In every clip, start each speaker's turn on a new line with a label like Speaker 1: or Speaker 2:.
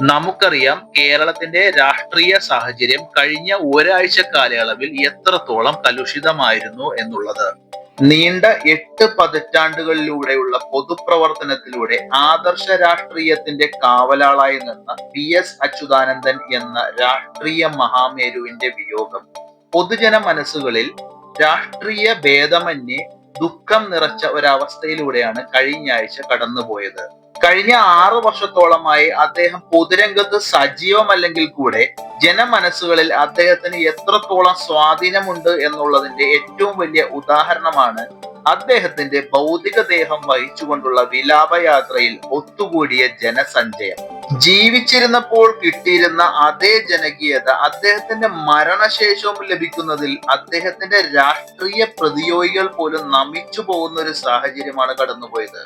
Speaker 1: നമുക്കറിയാം കേരളത്തിന്റെ രാഷ്ട്രീയ സാഹചര്യം കഴിഞ്ഞ ഒരാഴ്ച കാലയളവിൽ എത്രത്തോളം കലുഷിതമായിരുന്നു എന്നുള്ളത്. നീണ്ട എട്ട് പതിറ്റാണ്ടുകളിലൂടെയുള്ള പൊതുപ്രവർത്തനത്തിലൂടെ ആദർശ രാഷ്ട്രീയത്തിന്റെ കാവലാളായി നിന്ന പി എസ് അച്യുതാനന്ദൻ എന്ന രാഷ്ട്രീയ മഹാമേരുവിന്റെ വിയോഗം പൊതുജന മനസ്സുകളിൽ രാഷ്ട്രീയ ഭേദമന്യേ ദുഃഖം നിറച്ച ഒരവസ്ഥയിലൂടെയാണ് കഴിഞ്ഞ ആഴ്ച കടന്നുപോയത്. കഴിഞ്ഞ ആറു വർഷത്തോളമായി അദ്ദേഹം പൊതുരംഗത്ത് സജീവമല്ലെങ്കിൽ കൂടെ ജനമനസ്സുകളിൽ അദ്ദേഹത്തിന് എത്രത്തോളം സ്വാധീനമുണ്ട് എന്നുള്ളതിന്റെ ഏറ്റവും വലിയ ഉദാഹരണമാണ് അദ്ദേഹത്തിന്റെ ഭൗതിക ദേഹം വഹിച്ചുകൊണ്ടുള്ള വിലാപയാത്രയിൽ ഒത്തുകൂടിയ ജനസഞ്ചയം. ജീവിച്ചിരുന്നപ്പോൾ കിട്ടിയിരുന്ന അതേ ജനകീയത അദ്ദേഹത്തിന്റെ മരണശേഷവും ലഭിക്കുന്നതിൽ അദ്ദേഹത്തിന്റെ രാഷ്ട്രീയ പ്രതിയോഗികൾ പോലും നമിച്ചു പോകുന്ന ഒരു സാഹചര്യമാണ് കടന്നുപോയത്.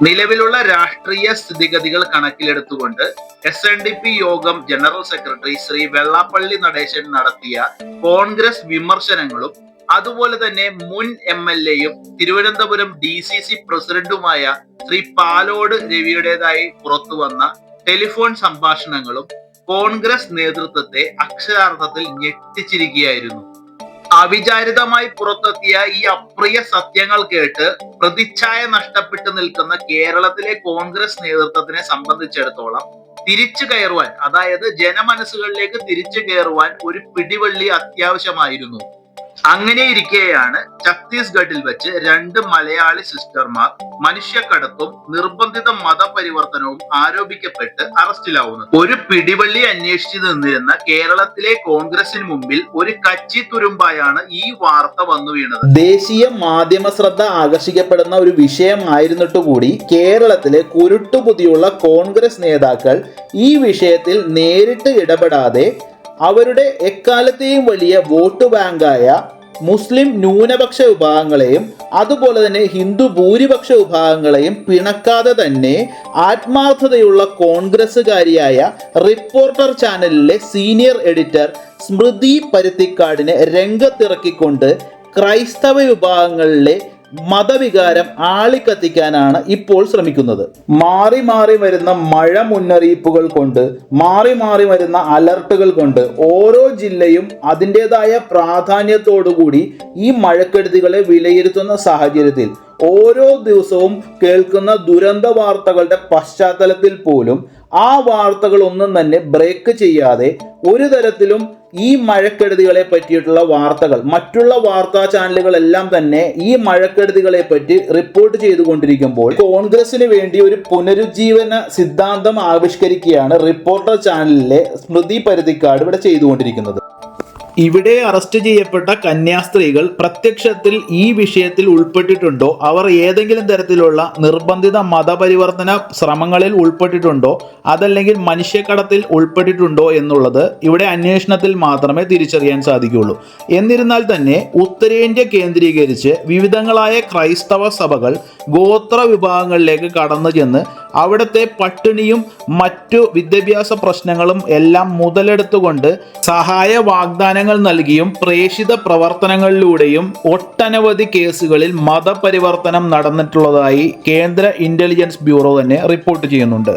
Speaker 1: നിലവിലുള്ള രാഷ്ട്രീയ സ്ഥിതിഗതികൾ കണക്കിലെടുത്തുകൊണ്ട് S N D P Yogam general secretary Shri Vellappally Natesan നടത്തിയ കോൺഗ്രസ് വിമർശനങ്ങളും അതുപോലെ തന്നെ മുൻ എം എൽ എയും തിരുവനന്തപുരം ഡി സി സി പ്രസിഡന്റുമായ ശ്രീ പാലോട് രവിയുടേതായി പുറത്തു വന്ന ടെലിഫോൺ സംഭാഷണങ്ങളും കോൺഗ്രസ് നേതൃത്വത്തെ അക്ഷരാർത്ഥത്തിൽ ഞെട്ടിച്ചിരിക്കുകയായിരുന്നു. അവിചാരിതമായി പുറത്തെത്തിയ ഈ അപ്രിയ സത്യങ്ങൾ കേട്ട് പ്രതിച്ഛായ നഷ്ടപ്പെട്ടു നിൽക്കുന്ന കേരളത്തിലെ കോൺഗ്രസ് നേതൃത്വത്തിനെ സംബന്ധിച്ചിടത്തോളം തിരിച്ചു കയറുവാൻ അതായത് ജനമനസ്സുകളിലേക്ക് തിരിച്ചു കയറുവാൻ ഒരു പിടിവള്ളി അത്യാവശ്യമായിരുന്നു. അങ്ങനെ ഇരിക്കെയാണ് ഛത്തീസ്ഗഡിൽ വെച്ച് രണ്ട് മലയാളി സിസ്റ്റർമാർ മനുഷ്യക്കടത്തും നിർബന്ധിത മതപരിവർത്തനവും ആരോപിക്കപ്പെട്ട് അറസ്റ്റിലാവുന്നു. ഒരു പിടിവള്ളി അന്വേഷിച്ചു നിന്നിരുന്ന കേരളത്തിലെ കോൺഗ്രസിന് മുമ്പിൽ ഒരു കച്ചി തുരുമ്പായാണ് ഈ വാർത്ത വന്നു വീണത്.
Speaker 2: ദേശീയ മാധ്യമ ശ്രദ്ധ ആകർഷിക്കപ്പെടുന്ന ഒരു വിഷയമായിരുന്നിട്ട് കൂടി കേരളത്തിലെ കുരുട്ടുപുതിയുള്ള കോൺഗ്രസ് നേതാക്കൾ ഈ വിഷയത്തിൽ നേരിട്ട് ഇടപെടാതെ അവരുടെ എക്കാലത്തെയും വലിയ വോട്ട് ബാങ്കായ മുസ്ലിം ന്യൂനപക്ഷ വിഭാഗങ്ങളെയും അതുപോലെ തന്നെ ഹിന്ദു ഭൂരിപക്ഷ വിഭാഗങ്ങളെയും പിണക്കാതെ തന്നെ ആത്മാർത്ഥതയുള്ള കോൺഗ്രസ്സുകാരിയായ റിപ്പോർട്ടർ ചാനലിലെ സീനിയർ എഡിറ്റർ സ്മൃതി പരുത്തിക്കാടിനെ രംഗത്തിറക്കിക്കൊണ്ട് ക്രൈസ്തവ വിഭാഗങ്ങളിലെ മതവികാരം ആളിക്കത്തിക്കാനാണ് ഇപ്പോൾ ശ്രമിക്കുന്നത്. മാറി മാറി വരുന്ന മഴ മുന്നറിയിപ്പുകൾ കൊണ്ട് മാറി മാറി വരുന്ന അലർട്ടുകൾ കൊണ്ട് ഓരോ ജില്ലയും അതിന്റെതായ പ്രാധാന്യത്തോടുകൂടി ഈ മഴക്കെടുതികളെ വിലയിരുത്തുന്ന സാഹചര്യത്തിൽ ഓരോ ദിവസവും കേൾക്കുന്ന ദുരന്ത വാർത്തകളുടെ പശ്ചാത്തലത്തിൽ പോലും ആ വാർത്തകളൊന്നും തന്നെ ബ്രേക്ക് ചെയ്യാതെ ഒരു തരത്തിലും ഈ മഴക്കെടുതികളെ പറ്റിയിട്ടുള്ള വാർത്തകൾ മറ്റുള്ള വാർത്താ ചാനലുകളെല്ലാം തന്നെ ഈ മഴക്കെടുതികളെ പറ്റി റിപ്പോർട്ട് ചെയ്തുകൊണ്ടിരിക്കുമ്പോൾ കോൺഗ്രസിന് വേണ്ടി ഒരു പുനരുജ്ജീവന സിദ്ധാന്തം ആവിഷ്കരിക്കുകയാണ് റിപ്പോർട്ടർ ചാനലിലെ സ്മൃതി പരിധിക്കാട് ഇവിടെ ചെയ്തുകൊണ്ടിരിക്കുന്നത്. ഇവിടെ അറസ്റ്റ് ചെയ്യപ്പെട്ട കന്യാസ്ത്രീകൾ പ്രത്യക്ഷത്തിൽ ഈ വിഷയത്തിൽ ഉൾപ്പെട്ടിട്ടുണ്ടോ? അവർ ഏതെങ്കിലും തരത്തിലുള്ള നിർബന്ധിത മതപരിവർത്തന ശ്രമങ്ങളിൽ ഉൾപ്പെട്ടിട്ടുണ്ടോ? അതല്ലെങ്കിൽ മനുഷ്യക്കടത്തിൽ ഉൾപ്പെട്ടിട്ടുണ്ടോ എന്നുള്ളത് ഇവിടെ അന്വേഷണത്തിൽ മാത്രമേ തിരിച്ചറിയാൻ സാധിക്കുകയുള്ളൂ. എന്നിരുന്നാൽ തന്നെ ഉത്തരേന്ത്യ കേന്ദ്രീകരിച്ച് വിവിധങ്ങളായ ക്രൈസ്തവ സഭകൾ ഗോത്ര വിഭാഗങ്ങളിലേക്ക് കടന്നു ചെന്ന് അവിടുത്തെ പട്ടിണിയും മറ്റു വിദ്യാഭ്യാസ പ്രശ്നങ്ങളും എല്ലാം മുതലെടുത്തുകൊണ്ട് സഹായ വാഗ്ദാനങ്ങൾ നൽകിയും പ്രേഷിത പ്രവർത്തനങ്ങളിലൂടെയും ഒട്ടനവധി കേസുകളിൽ മതപരിവർത്തനം നടന്നിട്ടുള്ളതായി കേന്ദ്ര ഇന്റലിജൻസ് ബ്യൂറോ തന്നെ റിപ്പോർട്ട് ചെയ്യുന്നുണ്ട്.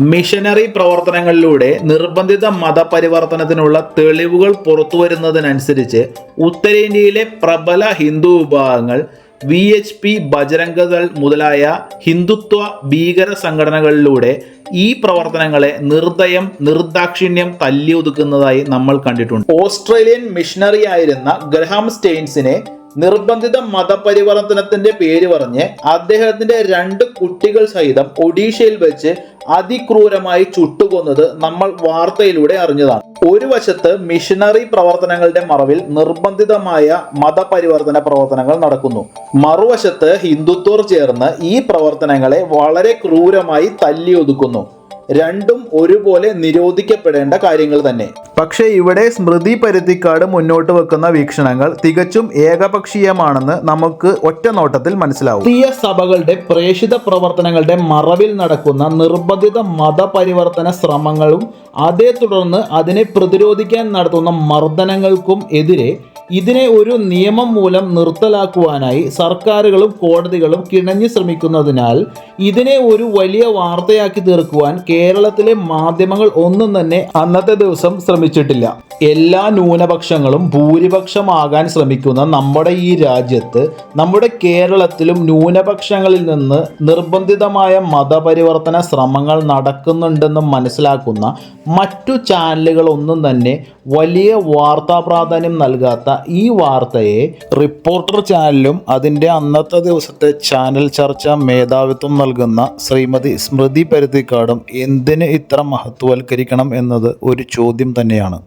Speaker 2: മിഷനറി പ്രവർത്തനങ്ങളിലൂടെ നിർബന്ധിത മതപരിവർത്തനത്തിനുള്ള തെളിവുകൾ പുറത്തുവരുന്നതിനനുസരിച്ച് ഉത്തരേന്ത്യയിലെ പ്രബല ഹിന്ദു വിഭാഗങ്ങൾ വി എച്ച് പി ബജരംഗദൾ മുതലായ ഹിന്ദുത്വ ഭീകര സംഘടനകളിലൂടെ ഈ പ്രവർത്തനങ്ങളെ നിർദ്ദയം നിർദാക്ഷിണ്യം തല്ലി ഒതുക്കുന്നതായി നമ്മൾ കണ്ടിട്ടുണ്ട്. ഓസ്ട്രേലിയൻ മിഷണറി ആയിരുന്ന ഗ്രഹാം സ്റ്റെയിൻസിനെ നിർബന്ധിത മതപരിവർത്തനത്തിന്റെ പേര് പറഞ്ഞ് അദ്ദേഹത്തിന്റെ രണ്ട് കുട്ടികൾ സഹിതം ഒഡീഷയിൽ വെച്ച് അതിക്രൂരമായി ചുട്ടുകൊന്നത് നമ്മൾ വാർത്തയിലൂടെ അറിഞ്ഞതാണ്. ഒരു വശത്ത് മിഷനറി പ്രവർത്തനങ്ങളുടെ മറവിൽ നിർബന്ധിതമായ മതപരിവർത്തന പ്രവർത്തനങ്ങൾ നടക്കുന്നു. മറുവശത്ത് ഹിന്ദുത്വർ ചേർന്ന് ഈ പ്രവർത്തനങ്ങളെ വളരെ ക്രൂരമായി തല്ലിയൊതുക്കുന്നു. രണ്ടും ഒരുപോലെ നിരോധിക്കപ്പെടേണ്ട കാര്യങ്ങൾ തന്നെ. പക്ഷേ ഇവിടെ സ്മൃതി പരുത്തിക്കാട് മുന്നോട്ട് വെക്കുന്ന വീക്ഷണങ്ങൾ തികച്ചും ഏകപക്ഷീയമാണെന്ന് നമുക്ക് ഒറ്റ നോട്ടത്തിൽ മനസ്സിലാവും. തീയ സഭകളുടെ പ്രേഷിത പ്രവർത്തനങ്ങളുടെ മറവിൽ നടക്കുന്ന നിർബന്ധിത മതപരിവർത്തന ശ്രമങ്ങളും അതേ തുടർന്ന് അതിനെ പ്രതിരോധിക്കാൻ നടത്തുന്ന മർദ്ദനങ്ങൾക്കും എതിരെ ഇതിനെ ഒരു നിയമം മൂലം നിർത്തലാക്കുവാനായി സർക്കാരുകളും കോടതികളും കിണഞ്ഞു ശ്രമിക്കുന്നതിനാൽ ഇതിനെ ഒരു വലിയ വാർത്തയാക്കി തീർക്കുവാൻ കേരളത്തിലെ മാധ്യമങ്ങൾ ഒന്നും തന്നെ അന്നത്തെ ദിവസം ശ്രമിച്ചിട്ടില്ല. എല്ലാ ന്യൂനപക്ഷങ്ങളും ഭൂരിപക്ഷമാകാൻ ശ്രമിക്കുന്ന നമ്മുടെ ഈ രാജ്യത്ത് നമ്മുടെ കേരളത്തിലും ന്യൂനപക്ഷങ്ങളിൽ നിന്ന് നിർബന്ധിതമായ മതപരിവർത്തന ശ്രമങ്ങൾ നടക്കുന്നുണ്ടെന്ന് മനസ്സിലാക്കുന്ന മറ്റു ചാനലുകളൊന്നും തന്നെ വലിയ വാർത്താ പ്രാധാന്യം നൽകാത്ത ഈ വാർത്തയെ റിപ്പോർട്ടർ ചാനലും അതിന്റെ അന്നത്തെ ദിവസത്തെ ചാനൽ ചർച്ച മേധാവിത്വം നൽകുന്ന ശ്രീമതി സ്മൃതി പരുത്തിക്കാടും എന്തിന് ഇത്ര മഹത്വവൽക്കരിക്കണം എന്നത് ഒരു ചോദ്യം തന്നെയാണ്.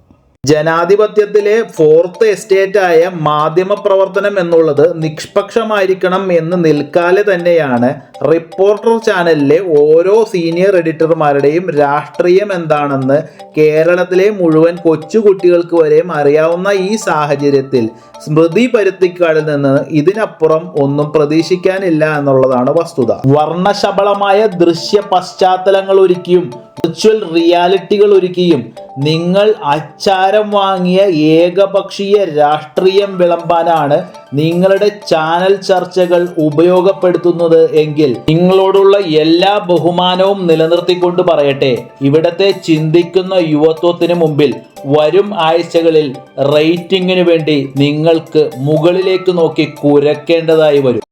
Speaker 2: ജനാധിപത്യത്തിലെ ഫോർത്ത് എസ്റ്റേറ്റ് ആയ മാധ്യമ പ്രവർത്തനം എന്നുള്ളത് നിഷ്പക്ഷമായിരിക്കണം എന്ന് നിൽക്കാതെ തന്നെയാണ് റിപ്പോർട്ടർ ചാനലിലെ ഓരോ സീനിയർ എഡിറ്റർമാരുടെയും രാഷ്ട്രീയം എന്താണെന്ന് കേരളത്തിലെ മുഴുവൻ കൊച്ചുകുട്ടികൾക്ക് വരെയും അറിയാവുന്ന ഈ സാഹചര്യത്തിൽ സ്മൃതി പരുത്തിക്കാടിൽ നിന്ന് ഇതിനപ്പുറം ഒന്നും പ്രതീക്ഷിക്കാനില്ല എന്നുള്ളതാണ് വസ്തുത. വർണശബളമായ ദൃശ്യ പശ്ചാത്തലങ്ങൾ ഒരുക്കിയും വിർച്വൽ റിയാലിറ്റികൾ ഒരുക്കിയും നിങ്ങൾ അച്ചാരം വാങ്ങിയ ഏകപക്ഷീയ രാഷ്ട്രീയം വിളമ്പാനാണ് നിങ്ങളുടെ ചാനൽ ചർച്ചകൾ ഉപയോഗപ്പെടുത്തുന്നത് എങ്കിൽ നിങ്ങളോടുള്ള എല്ലാ ബഹുമാനവും നിലനിർത്തിക്കൊണ്ട് പറയട്ടെ. ഇവിടത്തെ ചിന്തിക്കുന്ന യുവത്വത്തിന് മുമ്പിൽ വരും ആഴ്ചകളിൽ റേറ്റിംഗിന് വേണ്ടി നിങ്ങൾക്ക് മുകളിലേക്ക് നോക്കി കുരക്കേണ്ടതായി വരും.